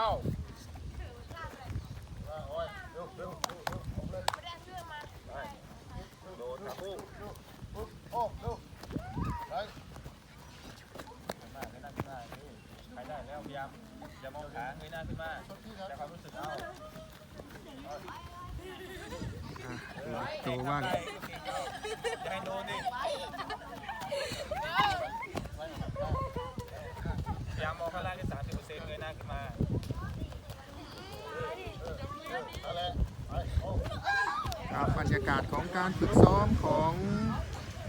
เอาโอ้ยเร็วเร็วเร็วเร็วผมเลยไปโดนครับปุ๊บปุ๊บโอ้เร็วไปมาเงยหน้าขึ้นมานี่ใครได้แล้วพยายามอย่ามองขาเงยหน้าขึ้นมาชนที่ความรู้สึกเอาอะโตบ้างใช่ก็เก่งเอาอย่าให้โดนดิพยายามมองข้างล่างแค่สามสิบเปอร์เซ็นต์เงยหน้าขึ้นมาเลยไปโอ้ ครับบรรยากาศของการฝึกซ้อมของ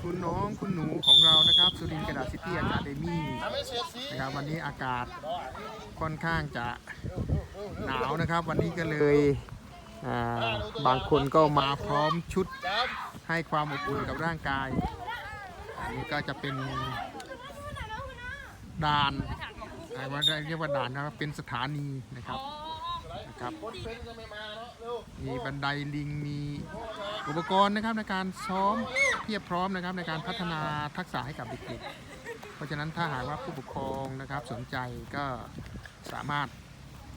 คุณน้องคุณหนูของเรานะครับสุรินทร์กระดาษซิตี้อาคาเดมี่นะครับวันนี้อากาศค่อนข้างจะหนาวนะครับ วันนี้ก็เลยบางคนก็มาพร้อมชุดให้ความอบอุ่นกับร่างกาย อันนี้ก็จะเป็นด่านอ่าว่าเรียกว่าด่านนะครับเป็นสถานีนะครับ ครับ คนเป็นก็ไม่มาเนาะเร็วมีบันไดลิงมีโอ้มาอุปกรณ์นะครับในการซ้อมเพียบพร้อมนะครับในการพัฒนาทักษะให้กับเด็กๆ เพราะฉะนั้นถ้าหากว่าผู้ปกครองนะครับสนใจก็สามารถ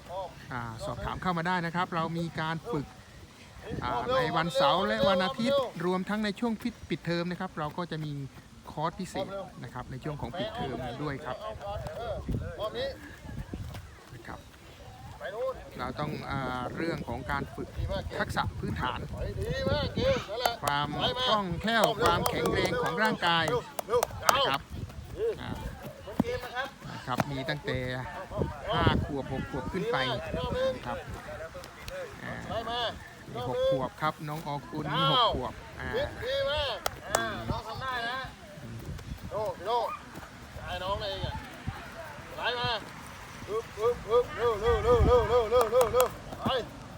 โอ้อาสอบถามเข้ามาได้นะครับ เรามีการฝึกอ่าโอ้เร็วในวันเสาร์และวันอาทิตย์ รวมทั้งในช่วงปิดปิดเทอมนะครับ เราก็จะมีคอร์สพิเศษนะครับในช่วงของปิดเทอมด้วยครับเอาก่อนเออรอบนี้นะครับไปนู่น เราต้องอเรื่องของการฝึกทักษะพื้นฐาน ความคล่องแคล่วความแข็งแรงของร่างกายนะครับคนะครับมีตั้งแต่5ขวบ6ขวบขึ้นไปนะครับมีหกขวบครับน้องออกุลนี่หกขวบอ่าน้องทำได้นะโน่พี่โน่ไอ้น้องเลยอะไหลมาปึ๊บปึ๊บปึ๊บเร็